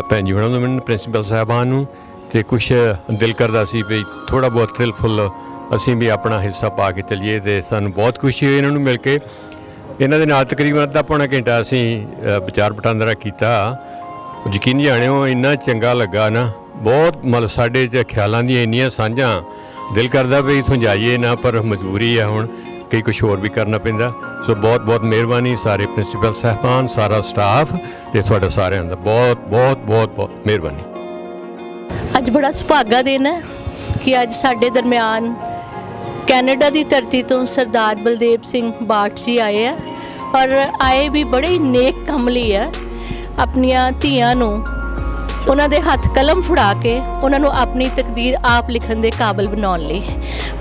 ਭੈਣ ਜੀ ਹੁਣਾਂ ਨੂੰ ਮੈਨੂੰ ਪ੍ਰਿੰਸੀਪਲ ਸਾਹਿਬਾਨ ਨੂੰ। ਤੇ ਕੁਝ ਦਿਲ ਕਰਦਾ ਸੀ ਵੀ ਥੋੜਾ ਬਹੁਤ ਦਿਲ ਫੁੱਲ ਅਸੀਂ ਵੀ ਆਪਣਾ ਹਿੱਸਾ ਪਾ ਕੇ ਚੱਲੀਏ ਤੇ ਸਾਨੂੰ ਬਹੁਤ ਖੁਸ਼ੀ ਹੋਈ ਇਹਨਾਂ ਨੂੰ ਮਿਲ ਕੇ। ਇਹਨਾਂ ਦੇ ਨਾਲ ਤਕਰੀਬਨ ਅੱਧਾ ਪੌਣਾ ਘੰਟਾ ਅਸੀਂ ਵਿਚਾਰ ਵਟਾਂਦਰਾ ਕੀਤਾ। ਯਕੀਨ ਜਾਣਿਓ, ਇੰਨਾ ਚੰਗਾ ਲੱਗਾ ਨਾ, ਬਹੁਤ ਮਤਲਬ ਸਾਡੇ ਤੇ ਖਿਆਲਾਂ ਦੀਆਂ ਇੰਨੀਆਂ ਸਾਂਝਾਂ। ਦਿਲ ਕਰਦਾ ਵੀ ਇਥੋਂ ਜਾਈਏ ਨਾ, ਪਰ ਮਜਬੂਰੀ ਆ ਹੁਣ। ਕਈ ਕੁਝ ਹੋਰ ਵੀ ਕਰਨਾ ਪੈਂਦਾ। ਸੋ ਬਹੁਤ ਬਹੁਤ ਮਿਹਰਬਾਨੀ ਸਾਰੇ ਪ੍ਰਿੰਸੀਪਲ ਸਾਹਿਬਾਨ, ਸਾਰਾ ਸਟਾਫ ਤੇ ਤੁਹਾਡਾ ਸਾਰਿਆਂ ਦਾ। ਬਹੁਤ ਬਹੁਤ ਬਹੁਤ ਬਹੁਤ ਮਿਹਰਬਾਨੀ। ਅੱਜ ਬੜਾ ਸੁਭਾਗਾ ਦਿਨ ਹੈ ਕਿ ਅੱਜ ਸਾਡੇ ਦਰਮਿਆਨ ਕੈਨੇਡਾ ਦੀ ਧਰਤੀ ਤੋਂ ਸਰਦਾਰ ਬਲਦੇਵ ਸਿੰਘ ਬਾਠ ਜੀ ਆਏ ਆ ਔਰ ਆਏ ਵੀ ਬੜੇ ਨੇਕ ਕੰਮ ਲਈ ਹੈ। ਆਪਣੀਆਂ ਧੀਆਂ ਨੂੰ ਉਹਨਾਂ ਦੇ ਹੱਥ ਕਲਮ ਫੜਾ ਕੇ ਉਹਨਾਂ ਨੂੰ ਆਪਣੀ ਤਕਦੀਰ ਆਪ ਲਿਖਣ ਦੇ ਕਾਬਿਲ ਬਣਾਉਣ ਲਈ।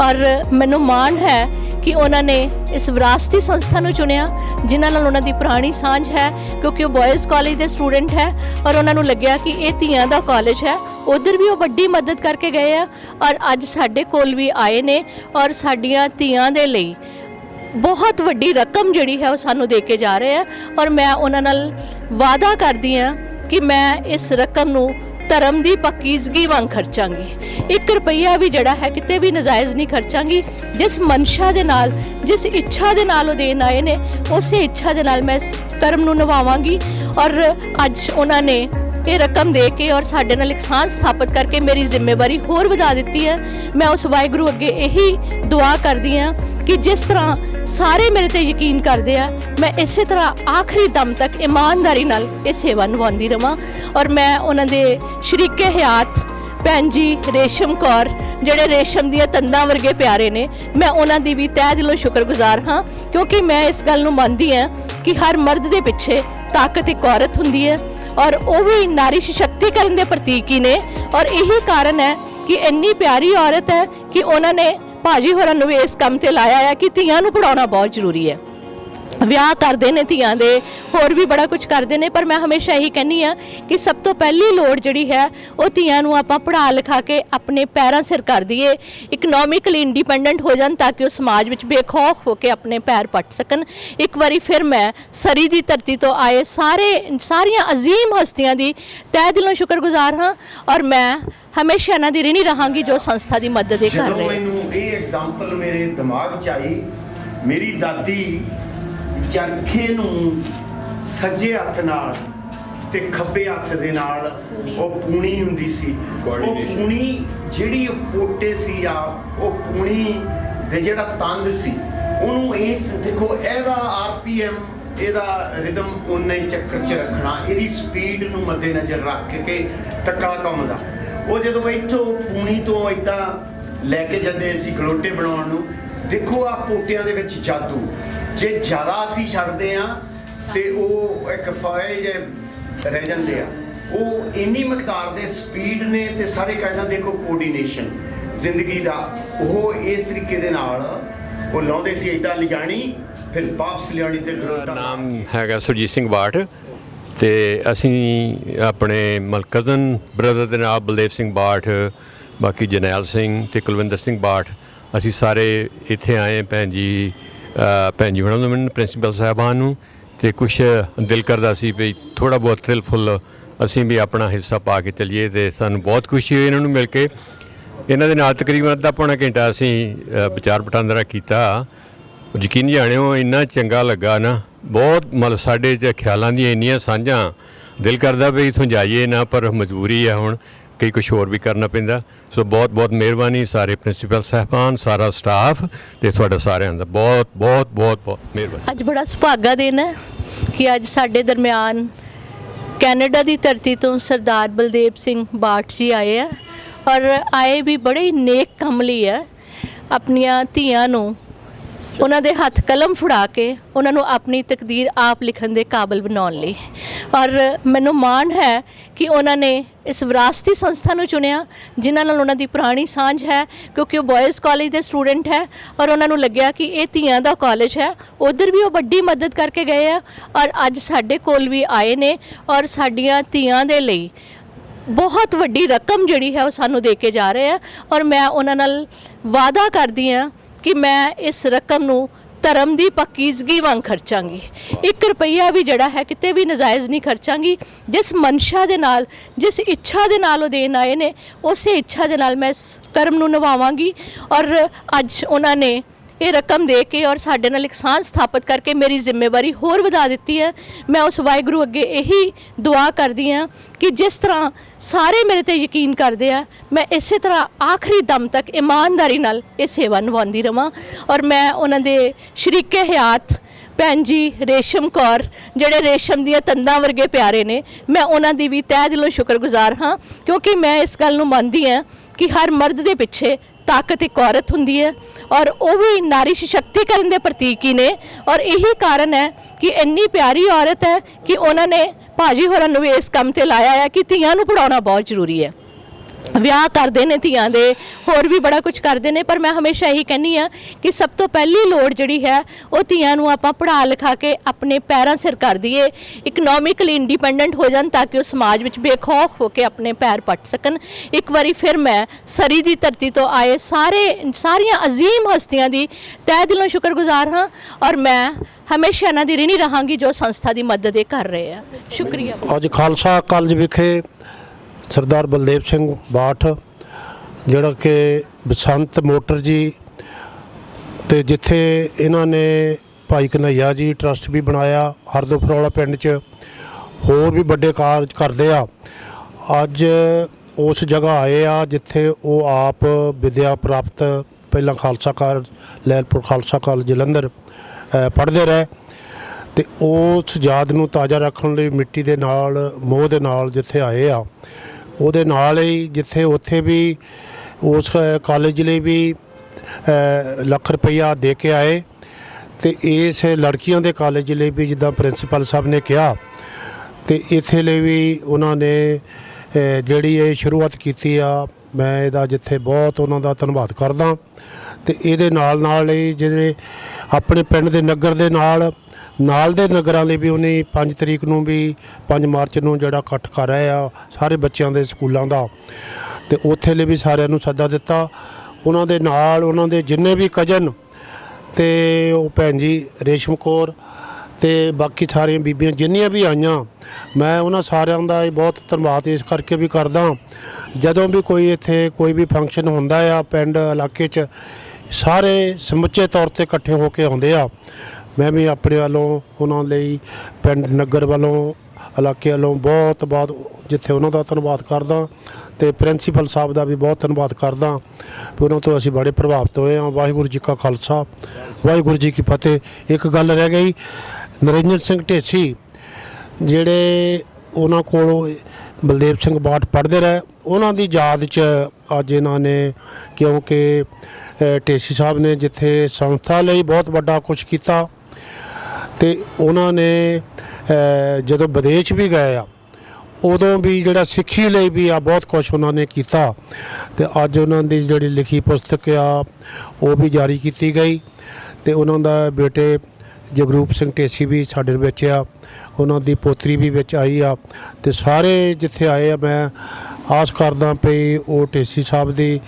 ਔਰ ਮੈਨੂੰ ਮਾਣ ਹੈ ਕਿ ਉਹਨਾਂ ਨੇ ਇਸ ਵਿਰਾਸਤੀ ਸੰਸਥਾ ਨੂੰ ਚੁਣਿਆ, ਜਿਨ੍ਹਾਂ ਨਾਲ ਉਹਨਾਂ ਦੀ ਪੁਰਾਣੀ ਸਾਂਝ ਹੈ, ਕਿਉਂਕਿ ਉਹ ਬॉयਜ਼ ਕਾਲਜ ਦੇ ਸਟੂਡੈਂਟ ਹੈ ਔਰ ਉਹਨਾਂ ਨੂੰ ਲੱਗਿਆ ਕਿ ਇਹ ਧੀਆਂ ਦਾ ਕਾਲਜ ਹੈ। ਉਧਰ ਵੀ ਉਹ ਵੱਡੀ ਮਦਦ ਕਰਕੇ ਗਏ ਆ ਔਰ ਅੱਜ ਸਾਡੇ ਕੋਲ ਵੀ ਆਏ ਨੇ ਔਰ ਸਾਡੀਆਂ ਧੀਆਂ ਦੇ ਲਈ ਬਹੁਤ ਵੱਡੀ ਰਕਮ ਜਿਹੜੀ ਹੈ ਉਹ ਸਾਨੂੰ ਦੇ ਕੇ ਜਾ ਰਹੇ ਆ ਔਰ ਮੈਂ ਉਹਨਾਂ ਨਾਲ ਵਾਅਦਾ ਕਰਦੀ ਆ ਕਿ ਮੈਂ ਇਸ ਰਕਮ ਨੂੰ ਧਰਮ ਦੀ ਪਕੀਜ਼ਗੀ ਵਾਂਗ ਖਰਚਾਂਗੀ। 1 ਰੁਪਈਆ ਵੀ ਜਿਹੜਾ ਹੈ ਕਿਤੇ ਵੀ ਨਜਾਇਜ਼ ਨਹੀਂ ਖਰਚਾਂਗੀ। ਜਿਸ ਮਨਸ਼ਾ ਦੇ ਨਾਲ, ਜਿਸ ਇੱਛਾ ਦੇ ਨਾਲ ਉਹ ਦੇਣ ਆਏ ਨੇ, ਉਸੇ ਇੱਛਾ ਦੇ ਨਾਲ ਮੈਂ ਇਸ ਕਰਮ ਨੂੰ ਨਿਭਾਵਾਂਗੀ। ਔਰ ਅੱਜ ਉਹਨਾਂ ਨੇ ਇਹ ਰਕਮ ਦੇ ਕੇ ਔਰ ਸਾਡੇ ਨਾਲ ਇੱਕ ਸਾਂਝ ਸਥਾਪਿਤ ਕਰਕੇ ਮੇਰੀ ਜ਼ਿੰਮੇਵਾਰੀ ਹੋਰ ਵਧਾ ਦਿੱਤੀ ਹੈ। ਮੈਂ ਉਸ ਵਾਹਿਗੁਰੂ ਅੱਗੇ ਇਹੀ ਦੁਆ ਕਰਦੀ ਹਾਂ ਕਿ ਜਿਸ ਤਰ੍ਹਾਂ ਸਾਰੇ ਮੇਰੇ ਤੇ ਯਕੀਨ ਕਰਦੇ ਆ, ਮੈਂ ਇਸੇ ਤਰ੍ਹਾਂ ਆਖਰੀ ਦਮ ਤੱਕ ਇਮਾਨਦਾਰੀ ਨਾਲ ਇਹ ਸੇਵਾ ਨਿਭਾਉਂਦੀ ਰਵਾਂ। ਔਰ ਮੈਂ ਉਹਨਾਂ ਦੇ ਸ਼ਰੀਕੇ ਹਯਾਤ, ਭੈਣ ਜੀ ਰੇਸ਼ਮ ਕੌਰ, ਜਿਹੜੇ ਰੇਸ਼ਮ ਦੀਆਂ ਤੰਦਾਂ ਵਰਗੇ ਪਿਆਰੇ ਨੇ, ਮੈਂ ਉਹਨਾਂ ਦੀ ਵੀ ਤਹਿ ਦਿਲੋਂ ਸ਼ੁਕਰਗੁਜ਼ਾਰ ਹਾਂ, ਕਿਉਂਕਿ ਮੈਂ ਇਸ ਗੱਲ ਨੂੰ ਮੰਨਦੀ ਹਾਂ ਕਿ ਹਰ ਮਰਦ ਦੇ ਪਿੱਛੇ ਤਾਕਤ ਇੱਕ ਔਰਤ ਹੁੰਦੀ ਹੈ। ਔਰ ਉਹ ਵੀ ਨਾਰੀ ਸਸ਼ਕਤੀਕਰਨ ਦੇ ਪ੍ਰਤੀਕ ਹੀ ਨੇ। ਔਰ ਇਹੀ ਕਾਰਨ ਹੈ ਕਿ ਇੰਨੀ ਪਿਆਰੀ ਔਰਤ ਹੈ ਕਿ ਉਹਨਾਂ ਨੇ ਭਾਜੀ ਹੋਰਾਂ ਨੂੰ ਵੀ ਇਸ ਕੰਮ ਤੇ ਲਾਇਆ ਹੈ ਕਿ ਧੀਆਂ ਨੂੰ ਪੜਾਉਣਾ ਬਹੁਤ ਜ਼ਰੂਰੀ ਹੈ। ਵਿਆਹ ਕਰਦੇ ਨੇ ਧੀਆਂ ਦੇ, ਹੋਰ ਵੀ ਬੜਾ ਕੁਝ ਕਰਦੇ ਨੇ, ਪਰ ਮੈਂ ਹਮੇਸ਼ਾ ਇਹੀ ਕਹਿੰਨੀ ਆ ਕਿ ਸਭ ਤੋਂ ਪਹਿਲੀ ਲੋੜ ਜਿਹੜੀ ਹੈ, ਉਹ ਧੀਆਂ ਨੂੰ ਆਪਾਂ ਪੜ੍ਹਾ ਲਿਖਾ ਕੇ ਆਪਣੇ ਪੈਰਾਂ ਸਿਰ ਕਰ ਦਈਏ ਇਕਨੋਮਿਕਲੀ ਇੰਡੀਪੈਂਡੈਂਟ ਹੋ ਜਾਣ ਤਾਂ ਕਿ ਉਹ ਸਮਾਜ ਵਿੱਚ ਬੇਖੌਫ ਹੋ ਕੇ ਆਪਣੇ ਪੈਰ ਪੱਟ ਸਕਣ। ਇੱਕ ਵਾਰੀ ਫਿਰ ਮੈਂ ਸਰੀ ਦੀ ਧਰਤੀ ਤੋਂ ਆਏ ਸਾਰੇ, ਸਾਰੀਆਂ ਅਜ਼ੀਮ ਹਸਤੀਆਂ ਦੀ ਤਹਿ ਦਿਲੋਂ ਸ਼ੁਕਰਗੁਜ਼ਾਰ ਹਾਂ ਔਰ ਮੈਂ ਹਮੇਸ਼ਾ ਇਹਨਾਂ ਦੀ ਰਿਣੀ ਰਹਾਂਗੀ ਜੋ ਸੰਸਥਾ ਦੀ ਮਦਦ ਇਹ ਕਰ ਜਦੋਂ ਰਹੇ। ਮੈਨੂੰ ਇਹ ਐਗਜ਼ਾਮਪਲ ਮੇਰੇ ਦਿਮਾਗ 'ਚ ਆਈ ਮੇਰੀ ਦਾਦੀ ਚਰਖੇ ਨੂੰ ਸੱਜੇ ਹੱਥ ਨਾਲ ਤੇ ਖੱਬੇ ਹੱਥ ਦੇ ਨਾਲ ਉਹ ਪੂਣੀ ਹੁੰਦੀ ਸੀ। ਉਹ Coordination. ਪੂਣੀ ਜਿਹੜੀ ਉਹ ਪੋਟੇ ਸੀ ਆ ਉਹ ਪੂਣੀ ਦੇ ਜਿਹੜਾ ਤੰਦ ਸੀ ਉਹਨੂੰ ਇਸ ਦੇਖੋ ਇਹਦਾ ਆਰਪੀਐਮ ਇਹਦਾ ਰਿਦਮ ਉਨੇ ਹੀ ਚੱਕਰ 'ਚ ਰੱਖਣਾ ਇਹਦੀ ਸਪੀਡ ਨੂੰ ਮੱਦੇਨਜ਼ਰ ਰੱਖ ਕੇ ਤੱਕਾ ਘੁੰਮਦਾ। ਉਹ ਜਦੋਂ ਇੱਥੋਂ ਪੂਣੀ ਤੋਂ ਇਦਾਂ ਲੈ ਕੇ ਜਾਂਦੇ ਸੀ ਗਲੋਟੇ ਬਣਾਉਣ ਨੂੰ, ਦੇਖੋ ਆ ਪੋਟਿਆਂ ਦੇ ਵਿੱਚ ਜਾਦੂ। ਜੇ ਜ਼ਿਆਦਾ ਅਸੀਂ ਛੱਡਦੇ ਆ ਤੇ ਉਹ ਇੱਕ ਫਾਇ ਜੇ ਰਹਿ ਜਾਂਦੇ ਆ। ਉਹ ਇੰਨੀ ਮਕਦਾਰ ਦੇ ਸਪੀਡ ਨੇ ਤੇ ਸਾਰੇ ਕਹਿਣਾ ਦੇਖੋ ਕੋਆਰਡੀਨੇਸ਼ਨ ਜ਼ਿੰਦਗੀ ਦਾ। ਉਹ ਇਸ ਤਰੀਕੇ ਦੇ ਨਾਲ ਉਹ ਲਾਉਂਦੇ ਸੀ ਇਦਾਂ ਲਿਜਾਣੀ, ਫਿਰ ਵਾਪਸ ਲਿਆਉਣੀ ਤੇ ਨਾਮ ਹੈਗਾ ਸੁਰਜੀਤ ਸਿੰਘ ਬਾਠ। ਤੇ ਅਸੀਂ ਆਪਣੇ ਮਲਕਜ਼ਨ ਬ੍ਰਦਰ ਦੇ ਨਾਲ ਬਲਦੇਵ ਸਿੰਘ ਬਾਠ, ਬਾਕੀ ਜਨੈਲ ਸਿੰਘ ਤੇ ਕੁਲਵਿੰਦਰ ਸਿੰਘ ਬਾਠ, ਅਸੀਂ ਸਾਰੇ ਇੱਥੇ ਆਏ ਭੈਣ ਜੀ ਭੈਣ ਜੀ ਹੁਣਾਂ ਨੂੰ ਮੈਨੂੰ ਪ੍ਰਿੰਸੀਪਲ ਸਾਹਿਬਾਨ ਨੂੰ। ਤੇ ਕੁਝ ਦਿਲ ਕਰਦਾ ਸੀ ਵੀ ਥੋੜਾ ਬਹੁਤ ਦਿਲ ਫੁੱਲ ਅਸੀਂ ਵੀ ਆਪਣਾ ਹਿੱਸਾ ਪਾ ਕੇ ਚਲੀਏ ਤੇ ਸਾਨੂੰ ਬਹੁਤ ਖੁਸ਼ੀ ਹੋਈ ਇਹਨਾਂ ਨੂੰ ਮਿਲ ਕੇ। ਇਹਨਾਂ ਦੇ ਨਾਲ ਤਕਰੀਬਨ ਅੱਧਾ ਪੌਣਾ ਘੰਟਾ ਅਸੀਂ ਵਿਚਾਰ ਵਟਾਂਦਰਾ ਕੀਤਾ। ਯਕੀਨ ਜਾਣਿਓ, ਇੰਨਾ ਚੰਗਾ ਲੱਗਾ ਨਾ। ਬਹੁਤ ਮਤਲਬ ਸਾਡੇ ਤੇ ਖਿਆਲਾਂ ਦੀਆਂ ਇੰਨੀਆਂ ਸਾਂਝਾਂ। ਦਿਲ ਕਰਦਾ ਵੀ ਇਥੋਂ ਜਾਈਏ ਨਾ, ਪਰ ਮਜਬੂਰੀ ਹੈ ਹੁਣ ਕਈ ਕੁਝ ਹੋਰ ਵੀ ਕਰਨਾ ਪੈਂਦਾ। ਸੋ ਬਹੁਤ ਬਹੁਤ ਮਿਹਰਬਾਨੀ ਸਾਰੇ ਪ੍ਰਿੰਸੀਪਲ ਸਾਹਿਬਾਨ, ਸਾਰਾ ਸਟਾਫ ਤੇ ਤੁਹਾਡਾ ਸਾਰਿਆਂ ਦਾ। ਬਹੁਤ ਬਹੁਤ ਬਹੁਤ ਬਹੁਤ ਮਿਹਰਬਾਨੀ। ਅੱਜ ਬੜਾ ਸੁਭਾਗਾ ਦਿਨ ਹੈ ਕਿ ਅੱਜ ਸਾਡੇ ਦਰਮਿਆਨ ਕੈਨੇਡਾ ਦੀ ਧਰਤੀ ਤੋਂ ਸਰਦਾਰ ਬਲਦੇਵ ਸਿੰਘ ਬਾਠ ਜੀ ਆਏ ਆ। ਔਰ ਆਏ ਵੀ ਬੜੇ ਨੇਕ ਕੰਮ ਲਈ ਹੈ ਆਪਣੀਆਂ ਧੀਆਂ ਨੂੰ ਉਹਨਾਂ ਦੇ ਹੱਥ ਕਲਮ ਫੜਾ ਕੇ ਉਹਨਾਂ ਨੂੰ ਆਪਣੀ ਤਕਦੀਰ ਆਪ ਲਿਖਣ ਦੇ ਕਾਬਿਲ ਬਣਾਉਣ ਲਈ। ਔਰ ਮੈਨੂੰ ਮਾਣ ਹੈ ਕਿ ਉਹਨਾਂ ਨੇ ਇਸ ਵਿਰਾਸਤੀ ਸੰਸਥਾ ਨੂੰ ਚੁਣਿਆ, ਜਿਨ੍ਹਾਂ ਨਾਲ ਉਹਨਾਂ ਦੀ ਪੁਰਾਣੀ ਸਾਂਝ ਹੈ, ਕਿਉਂਕਿ ਉਹ ਬॉयਜ਼ ਕਾਲਜ ਦੇ ਸਟੂਡੈਂਟ ਹੈ ਔਰ ਉਹਨਾਂ ਨੂੰ ਲੱਗਿਆ ਕਿ ਇਹ ਧੀਆਂ ਦਾ ਕਾਲਜ ਹੈ। ਉਧਰ ਵੀ ਉਹ ਵੱਡੀ ਮਦਦ ਕਰਕੇ ਗਏ ਆ ਔਰ ਅੱਜ ਸਾਡੇ ਕੋਲ ਵੀ ਆਏ ਨੇ ਔਰ ਸਾਡੀਆਂ ਧੀਆਂ ਦੇ ਲਈ ਬਹੁਤ ਵੱਡੀ ਰਕਮ ਜਿਹੜੀ ਹੈ ਉਹ ਸਾਨੂੰ ਦੇ ਕੇ ਜਾ ਰਹੇ ਆ ਔਰ ਮੈਂ ਉਹਨਾਂ ਨਾਲ ਵਾਅਦਾ ਕਰਦੀ ਆ ਕਿ ਮੈਂ ਇਸ ਰਕਮ ਨੂੰ ਧਰਮ ਦੀ ਪਕੀਜ਼ਗੀ ਵਾਂਗ ਖਰਚਾਂਗੀ। 1 ਰੁਪਈਆ ਵੀ ਜਿਹੜਾ ਹੈ ਕਿਤੇ ਵੀ ਨਜਾਇਜ਼ ਨਹੀਂ ਖਰਚਾਂਗੀ। ਜਿਸ ਮਨਸ਼ਾ ਦੇ ਨਾਲ, ਜਿਸ ਇੱਛਾ ਦੇ ਨਾਲ ਉਹ ਦੇਣ ਆਏ ਨੇ, ਉਸੇ ਇੱਛਾ ਦੇ ਨਾਲ ਮੈਂ ਇਸ ਕਰਮ ਨੂੰ ਨਿਭਾਵਾਂਗੀ। ਔਰ ਅੱਜ ਉਹਨਾਂ ਨੇ ਇਹ ਰਕਮ ਦੇ ਕੇ ਔਰ ਸਾਡੇ ਨਾਲ ਇੱਕ ਸਾਂਝ ਸਥਾਪਿਤ ਕਰਕੇ ਮੇਰੀ ਜ਼ਿੰਮੇਵਾਰੀ ਹੋਰ ਵਧਾ ਦਿੱਤੀ ਹੈ। ਮੈਂ ਉਸ ਵਾਹਿਗੁਰੂ ਅੱਗੇ ਇਹੀ ਦੁਆ ਕਰਦੀ ਹਾਂ ਕਿ ਜਿਸ ਤਰ੍ਹਾਂ ਸਾਰੇ ਮੇਰੇ ਤੇ ਯਕੀਨ ਕਰਦੇ ਆ, ਮੈਂ ਇਸੇ ਤਰ੍ਹਾਂ ਆਖਰੀ ਦਮ ਤੱਕ ਇਮਾਨਦਾਰੀ ਨਾਲ ਇਹ ਸੇਵਾ ਨਿਭਾਉਂਦੀ ਰਵਾਂ। ਔਰ ਮੈਂ ਉਹਨਾਂ ਦੇ ਸ਼ਰੀਕੇ ਹਯਾਤ, ਭੈਣ ਜੀ ਰੇਸ਼ਮ ਕੌਰ, ਜਿਹੜੇ ਰੇਸ਼ਮ ਦੀਆਂ ਤੰਦਾਂ ਵਰਗੇ ਪਿਆਰੇ ਨੇ, ਮੈਂ ਉਹਨਾਂ ਦੀ ਵੀ ਤਹਿ ਦਿਲੋਂ ਸ਼ੁਕਰਗੁਜ਼ਾਰ ਹਾਂ, ਕਿਉਂਕਿ ਮੈਂ ਇਸ ਗੱਲ ਨੂੰ ਮੰਨਦੀ ਹਾਂ ਕਿ ਹਰ ਮਰਦ ਦੇ ਪਿੱਛੇ ਤਾਕਤ ਇੱਕ ਔਰਤ ਹੁੰਦੀ ਹੈ ਔਰ ਉਹ ਵੀ ਨਾਰੀ ਸਸ਼ਕਤੀਕਰਨ ਦੇ ਪ੍ਰਤੀਕ ਹੀ ਨੇ ਔਰ ਇਹੀ ਕਾਰਨ ਹੈ ਕਿ ਇੰਨੀ ਪਿਆਰੀ ਔਰਤ ਹੈ ਕਿ ਉਹਨਾਂ ਨੇ ਭਾਜੀ ਹੋਰਾਂ ਨੂੰ ਵੀ ਇਸ ਕੰਮ ਤੇ ਲਾਇਆ ਹੈ ਕਿ ਧੀਆਂ ਨੂੰ ਪੜਾਉਣਾ ਬਹੁਤ ਜ਼ਰੂਰੀ ਹੈ। ਵਿਆਹ ਕਰਦੇ ਨੇ ਧੀਆਂ ਦੇ, ਹੋਰ ਵੀ ਬੜਾ ਕੁਝ ਕਰਦੇ ਨੇ, ਪਰ ਮੈਂ ਹਮੇਸ਼ਾ ਇਹੀ ਕਹਿੰਨੀ ਆ ਕਿ ਸਭ ਤੋਂ ਪਹਿਲੀ ਲੋੜ ਜਿਹੜੀ ਹੈ, ਉਹ ਧੀਆਂ ਨੂੰ ਆਪਾਂ ਪੜ੍ਹਾ ਲਿਖਾ ਕੇ ਆਪਣੇ ਪੈਰਾਂ ਸਿਰ ਕਰ ਦਈਏ ਇਕਨੋਮਿਕਲੀ ਇੰਡੀਪੈਂਡੈਂਟ ਹੋ ਜਾਣ ਤਾਂ ਕਿ ਉਹ ਸਮਾਜ ਵਿੱਚ ਬੇਖੌਫ ਹੋ ਕੇ ਆਪਣੇ ਪੈਰ ਪੱਟ ਸਕਣ। ਇੱਕ ਵਾਰੀ ਫਿਰ ਮੈਂ ਸਰੀ ਦੀ ਧਰਤੀ ਤੋਂ ਆਏ ਸਾਰੇ, ਸਾਰੀਆਂ ਅਜ਼ੀਮ ਹਸਤੀਆਂ ਦੀ ਤਹਿ ਦਿਲੋਂ ਸ਼ੁਕਰਗੁਜ਼ਾਰ ਹਾਂ ਔਰ ਮੈਂ ਹਮੇਸ਼ਾ ਇਹਨਾਂ ਦੀ ਰਿਣੀ ਰਹਾਂਗੀ ਜੋ ਸੰਸਥਾ ਦੀ ਮਦਦ ਇਹ ਕਰ ਰਹੇ ਆ। ਸ਼ੁਕਰੀਆ। ਅੱਜ ਖਾਲਸਾ ਕਾਲਜ ਵਿਖੇ ਸਰਦਾਰ ਬਲਦੇਵ ਸਿੰਘ ਬਾਠ, ਜਿਹੜਾ ਕਿ ਬਸੰਤ ਮੋਟਰ ਜੀ, ਤੇ ਜਿੱਥੇ ਇਹਨਾਂ ਨੇ ਭਾਈ ਕਨਈਆ ਜੀ ਟਰਸਟ ਵੀ ਬਣਾਇਆ ਹਰਦੋਫਰੌਲਾ ਪਿੰਡ 'ਚ, ਹੋਰ ਵੀ ਵੱਡੇ ਕਾਰਜ ਕਰਦੇ ਆ। ਅੱਜ ਉਸ ਜਗ੍ਹਾ ਆਏ ਆ ਜਿੱਥੇ ਉਹ ਆਪ ਵਿਦਿਆ ਪ੍ਰਾਪਤ, ਪਹਿਲਾਂ ਖਾਲਸਾ ਕਾਲਜ ਲੈਲਪੁਰ ਖਾਲਸਾ ਕਾਲਜ ਜਲੰਧਰ ਪੜ੍ਹਦੇ ਰਹੇ। ਤੇ ਉਸ ਯਾਦ ਨੂੰ ਤਾਜ਼ਾ ਰੱਖਣ ਲਈ ਮਿੱਟੀ ਦੇ ਨਾਲ, ਮੋਹ ਦੇ ਨਾਲ ਜਿੱਥੇ ਆਏ ਆ ਉਹਦੇ ਨਾਲ ਹੀ ਜਿੱਥੇ ਉੱਥੇ ਵੀ ਉਸ ਕਾਲਜ ਲਈ ਵੀ ਲੱਖ ਰੁਪਈਆ ਦੇ ਕੇ ਆਏ ਤੇ ਇਸ ਲੜਕੀਆਂ ਦੇ ਕਾਲਜ ਲਈ ਵੀ ਜਿੱਦਾਂ ਪ੍ਰਿੰਸੀਪਲ ਸਾਹਿਬ ਨੇ ਕਿਹਾ ਤੇ ਇੱਥੇ ਲਈ ਵੀ ਉਹਨਾਂ ਨੇ ਜਿਹੜੀ ਇਹ ਸ਼ੁਰੂਆਤ ਕੀਤੀ ਆ, ਮੈਂ ਇਹਦਾ ਜਿੱਥੇ ਬਹੁਤ ਉਹਨਾਂ ਦਾ ਧੰਨਵਾਦ ਕਰਦਾ ਤੇ ਇਹਦੇ ਨਾਲ ਨਾਲ ਹੀ ਜਿਹੜੇ ਆਪਣੇ ਪਿੰਡ ਦੇ ਨਗਰ ਦੇ ਨਾਲ ਨਾਲ ਦੇ ਨਗਰਾਂ ਲਈ ਵੀ ਉਹਨੇ 5 ਤਰੀਕ ਨੂੰ ਵੀ 5 ਮਾਰਚ ਨੂੰ ਜਿਹੜਾ ਇਕੱਠ ਕਰ ਰਹੇ ਆ ਸਾਰੇ ਬੱਚਿਆਂ ਦੇ ਸਕੂਲਾਂ ਦਾ। ਤੇ ਉੱਥੇ ਲਈ ਵੀ ਸਾਰਿਆਂ ਨੂੰ ਸੱਦਾ ਦਿੱਤਾ। ਉਹਨਾਂ ਦੇ ਨਾਲ ਉਹਨਾਂ ਦੇ ਜਿੰਨੇ ਵੀ ਕਜਨ ਤੇ ਉਹ ਭੈਣ ਜੀ ਰੇਸ਼ਮ ਕੌਰ ਤੇ ਬਾਕੀ ਸਾਰੀਆਂ ਬੀਬੀਆਂ ਜਿੰਨੀਆਂ ਵੀ ਆਈਆਂ, ਮੈਂ ਉਹਨਾਂ ਸਾਰਿਆਂ ਦਾ ਇਹ ਬਹੁਤ ਧੰਨਵਾਦ ਇਸ ਕਰਕੇ ਵੀ ਕਰਦਾ ਜਦੋਂ ਵੀ ਕੋਈ ਇੱਥੇ ਕੋਈ ਵੀ ਫੰਕਸ਼ਨ ਹੁੰਦਾ ਆ ਪਿੰਡ ਇਲਾਕੇ 'ਚ, ਸਾਰੇ ਸਮੁੱਚੇ ਤੌਰ ਤੇ ਇਕੱਠੇ ਹੋ ਕੇ ਆਉਂਦੇ ਆ। ਮੈਂ ਵੀ ਆਪਣੇ ਵੱਲੋਂ ਉਹਨਾਂ ਲਈ ਪਿੰਡ ਨਗਰ ਵੱਲੋਂ ਇਲਾਕੇ ਵੱਲੋਂ ਬਹੁਤ ਬਹੁਤ ਜਿੱਥੇ ਉਹਨਾਂ ਦਾ ਧੰਨਵਾਦ ਕਰਦਾ ਤੇ ਪ੍ਰਿੰਸੀਪਲ ਸਾਹਿਬ ਦਾ ਵੀ ਬਹੁਤ ਧੰਨਵਾਦ ਕਰਦਾ ਵੀ ਉਹਨਾਂ ਤੋਂ ਅਸੀਂ ਬੜੇ ਪ੍ਰਭਾਵਿਤ ਹੋਏ ਹਾਂ। ਵਾਹਿਗੁਰੂ ਜੀ ਕਾ ਖਾਲਸਾ। ਵਾਹਿਗੁਰੂ ਜੀ ਕੀ ਫਤਿਹ। ਇੱਕ ਗੱਲ ਰਹਿ ਗਈ ਨਰਿੰਦਰ ਸਿੰਘ ਢੇਸੀ ਜਿਹੜੇ ਉਹਨਾਂ ਕੋਲੋਂ ਬਲਦੇਵ ਸਿੰਘ ਬਾਟ ਪੜ੍ਹਦੇ ਰਹੇ ਉਹਨਾਂ ਦੀ ਯਾਦ 'ਚ ਅੱਜ ਇਹਨਾਂ ਨੇ ਕਿਉਂਕਿ ਅ, ਢੇਸੀ ਸਾਹਿਬ ਨੇ ਜਿੱਥੇ ਸੰਸਥਾ ਲਈ ਬਹੁਤ ਵੱਡਾ ਕੁਝ ਕੀਤਾ ਤੇ ਉਹਨਾਂ ਨੇ ਜਦੋਂ ਵਿਦੇਸ਼ ਵੀ ਗਏ ਆ, ਉਦੋਂ ਵੀ ਜਿਹੜਾ ਸਿੱਖੀ ਲਈ ਵੀ ਆ, ਬਹੁਤ ਕੁਝ ਉਹਨਾਂ ਨੇ ਕੀਤਾ। ਤੇ ਅੱਜ ਉਹਨਾਂ ਦੀ ਜਿਹੜੀ ਲਿਖੀ ਪੁਸਤਕ ਆ, ਉਹ ਵੀ ਜਾਰੀ ਕੀਤੀ ਗਈ। ਤੇ ਉਹਨਾਂ ਦਾ ਬੇਟੇ ਜਗਰੂਪ ਸਿੰਘ ਢੇਸੀ ਵੀ ਸਾਡੇ ਵਿੱਚ ਆ, ਉਹਨਾਂ ਦੀ ਪੋਤਰੀ ਵੀ ਵਿੱਚ ਆਈ ਆ। ਤੇ ਸਾਰੇ ਜਿੱਥੇ ਆਏ ਆ, ਮੈਂ ਆਸ ਕਰਦਾ ਪਈ ਉਹ ਢੇਸੀ ਸਾਹਿਬ ਦੀ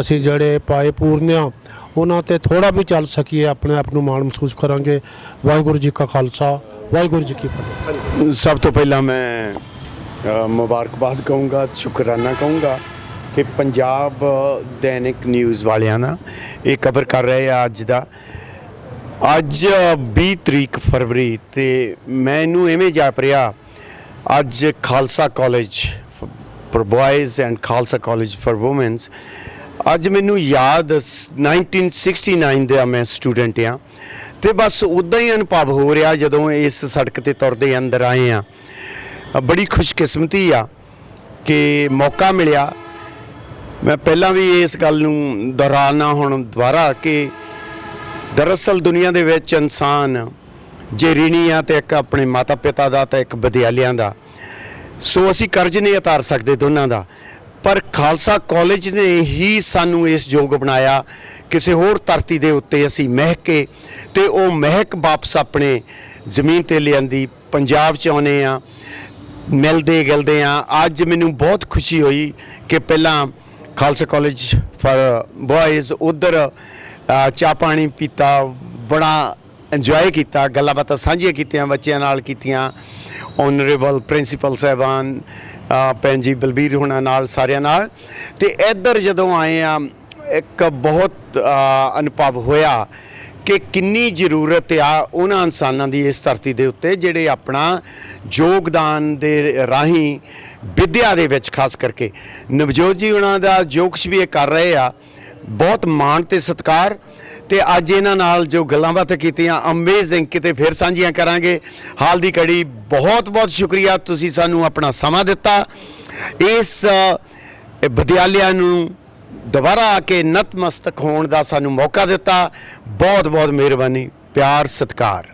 ਅਸੀਂ ਜਿਹੜੇ ਪਾਏ ਪੂਰਨਿਆ ਉਹਨਾਂ ਤੇ ਥੋੜਾ ਵੀ ਚੱਲ ਸਕੀਏ, ਆਪਣੇ ਆਪ ਨੂੰ ਮਾਣ ਮਹਿਸੂਸ ਕਰਾਂਗੇ। ਵਾਹਿਗੁਰੂ ਜੀ ਕਾ ਖਾਲਸਾ, ਵਾਹਿਗੁਰੂ ਜੀ ਕੀ ਫਤਿਹ। ਸਭ ਤੋਂ ਪਹਿਲਾਂ ਮੈਂ ਮੁਬਾਰਕਬਾਦ ਕਹੂੰਗਾ, ਸ਼ੁਕਰਾਨਾ ਕਹੂੰਗਾ ਕਿ ਪੰਜਾਬ ਦੈਨਿਕ ਨਿਊਜ਼ ਵਾਲਿਆਂ ਦਾ ਇਹ ਕਵਰ ਕਰ ਰਹੇ ਆ ਅੱਜ ਦਾ। ਅੱਜ 20 ਤਰੀਕ ਫਰਵਰੀ ਤੇ ਮੈਨੂੰ ਐਵੇਂ ਜਾਪ ਰਿਹਾ, ਅੱਜ Khalsa college for boys and Khalsa college for women ਅੱਜ ਮੈਨੂੰ ਯਾਦ ਸ- 1969 ਦਾ ਮੈਂ ਸਟੂਡੈਂਟ ਆ। ਤੇ ਬਸ ਉਦਾਂ ਹੀ ਅਨੁਭਵ ਹੋ ਰਿਹਾ ਜਦੋਂ ਇਸ ਸੜਕ ਤੇ ਤੁਰਦੇ ਅੰਦਰ ਆਏ ਆ। ਬੜੀ ਖੁਸ਼ਕਿਸਮਤੀ ਆ ਕਿ ਮੌਕਾ ਮਿਲਿਆ। ਮੈਂ ਪਹਿਲਾਂ ਵੀ ਇਸ ਗੱਲ ਨੂੰ ਦੁਹਰਾਉਣਾ ਹੁਣ ਦੁਬਾਰਾ ਕਿ ਦਰਅਸਲ ਦੁਨੀਆ ਦੇ ਵਿੱਚ ਇਨਸਾਨ ਜੇ ਰਿਣੀ ਆ ਤੇ ਇੱਕ ਆਪਣੇ ਮਾਤਾ ਪਿਤਾ ਦਾ ਤੇ ਇੱਕ ਵਿਦਿਆਲਿਆਂ ਦਾ। ਸੋ ਅਸੀਂ ਕਰਜ਼ ਨਹੀਂ ਉਤਾਰ ਸਕਦੇ ਦੋਨਾਂ ਦਾ। ਪਰ ਖਾਲਸਾ ਕਾਲਜ ਨੇ ਹੀ ਸਾਨੂੰ ਇਸ ਯੋਗ ਬਣਾਇਆ। ਕਿਸੇ ਹੋਰ ਧਰਤੀ ਦੇ ਉੱਤੇ ਅਸੀਂ ਮਹਿਕ ਕੇ ਤੇ ਉਹ ਮਹਿਕ ਵਾਪਸ ਆਪਣੇ ਜ਼ਮੀਨ ਤੇ ਲਿਆਂਦੀ, ਪੰਜਾਬ ਚ ਆਉਨੇ ਆ ਮਿਲਦੇ ਗਿਲਦੇ ਆ ਅੱਜ ਮੈਨੂੰ ਬਹੁਤ ਖੁਸ਼ੀ ਹੋਈ ਕਿ ਪਹਿਲਾਂ ਖਾਲਸਾ ਕਾਲਜ ਫਾਰ ਬॉयਜ਼ ਉਧਰ ਚਾਹ ਪਾਣੀ ਪੀਤਾ, ਬੜਾ ਇੰਜੋਏ ਕੀਤਾ, ਗੱਲਾਂ ਬਾਤਾਂ ਸਾਂਝੀਆਂ ਕੀਤੀਆਂ, ਬੱਚਿਆਂ ਨਾਲ ਕੀਤੀਆਂ। ਓਨਰੇਬਲ ਪ੍ਰਿੰਸੀਪਲ ਸਾਹਿਬਾਨ ਭੈਣ ਜੀ ਬਲਬੀਰ ਹੋਣਾ ਨਾਲ, ਸਾਰਿਆਂ ਨਾਲ। ਤੇ ਇੱਧਰ ਜਦੋਂ ਆਏ ਆ, ਇੱਕ ਬਹੁਤ ਅਨੁਭਵ ਹੋਇਆ ਕਿ ਕਿੰਨੀ ਜ਼ਰੂਰਤ ਆ ਉਹਨਾਂ ਇਨਸਾਨਾਂ ਦੀ ਇਸ ਧਰਤੀ ਦੇ ਉੱਤੇ, ਜਿਹੜੇ ਆਪਣਾ ਯੋਗਦਾਨ ਦੇ ਰਾਹੀਂ ਵਿਦਿਆ ਦੇ ਵਿੱਚ, ਖਾਸ ਕਰਕੇ। ਨਵਜੋਤ ਜੀ ਉਹਨਾਂ ਦਾ ਜੋ ਕੁਛ ਵੀ ਇਹ ਕਰ ਰਹੇ ਆ। ਬਹੁਤ ਮਾਣ ਤੇ ਸਤਿਕਾਰ ਤੇ ਅੱਜ ਇਹਨਾਂ ਨਾਲ ਜੋ ਗੱਲਾਂ ਬਾਤਾਂ ਕੀਤੀਆਂ ਅਮੇਜ਼ਿੰਗ ਕਿਤੇ ਫਿਰ ਸਾਂਝੀਆਂ ਕਰਾਂਗੇ। ਹਾਲ ਦੀ ਘੜੀ, ਬਹੁਤ ਬਹੁਤ ਸ਼ੁਕਰੀਆ, ਤੁਸੀਂ ਸਾਨੂੰ ਆਪਣਾ ਸਮਾਂ ਦਿੱਤਾ। ਇਸ ਵਿਦਿਆਲਿਆ ਨੂੰ ਦੁਬਾਰਾ ਆ ਕੇ ਨਤਮਸਤਕ ਹੋਣ ਦਾ ਸਾਨੂੰ ਮੌਕਾ ਦਿੱਤਾ। ਬਹੁਤ ਬਹੁਤ ਮਿਹਰਬਾਨੀ, ਪਿਆਰ, ਸਤਿਕਾਰ।